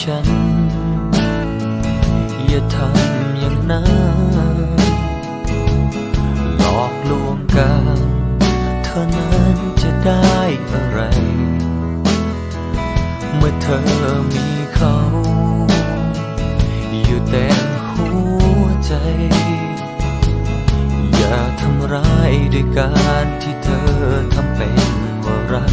ฉัน อย่าทำอย่างนั้นหลอกลวงกันเธอนั้นจะได้อะไร เมื่อเธอมีเขา อยู่แต็หัวใจ อย่าทำร้ายด้วยการที่เธอทำเป็นว่ารัก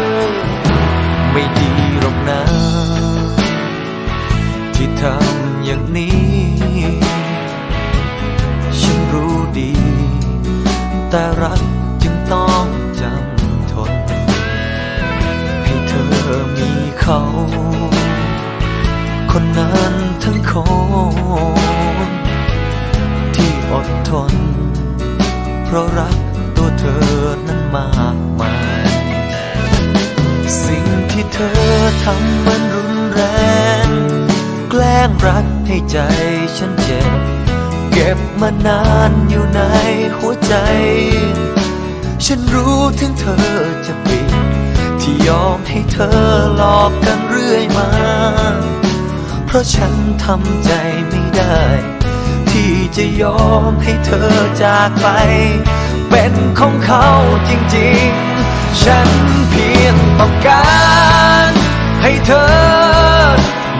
แต่รักจึงต้องจำทน ให้เธอมีเขา คนนั้นทั้งคนที่อดทน เพราะรักตัวเธอนั้นมากมาย สิ่งที่เธอทำมันรุนแรง แกล้งรักให้ใจฉันเจ็บ เก็บมานานอยู่ใน หัวใจ ฉันรู้ถึงเธอจะปิดที่ยอมให้เธอหลอกกันเรื่อยมา เพราะฉันทำใจไม่ได้ ที่จะยอมให้เธอจากไป เป็นของเขาจริงๆ ฉันเพียงต้องการให้เธอ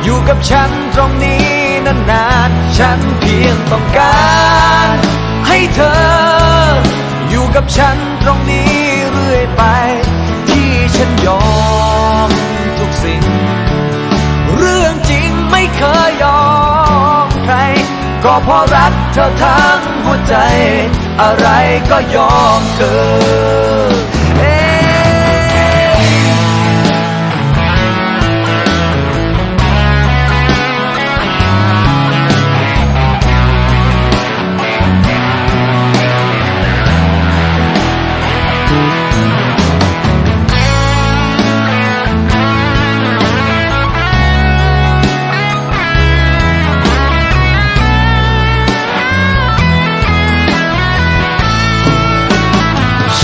อยู่กับฉันตรงนี้นานๆ ฉันเพียงต้องการ กับฉันตรงนี้เรื่อยไป ที่ฉันยอมทุกสิ่ง เรื่องจริงไม่เคยยอมใคร ก็เพราะรักเธอทั้งหัวใจ อะไรก็ยอมเธอเอ๊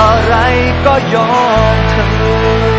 อะไรก็ยอมเธอ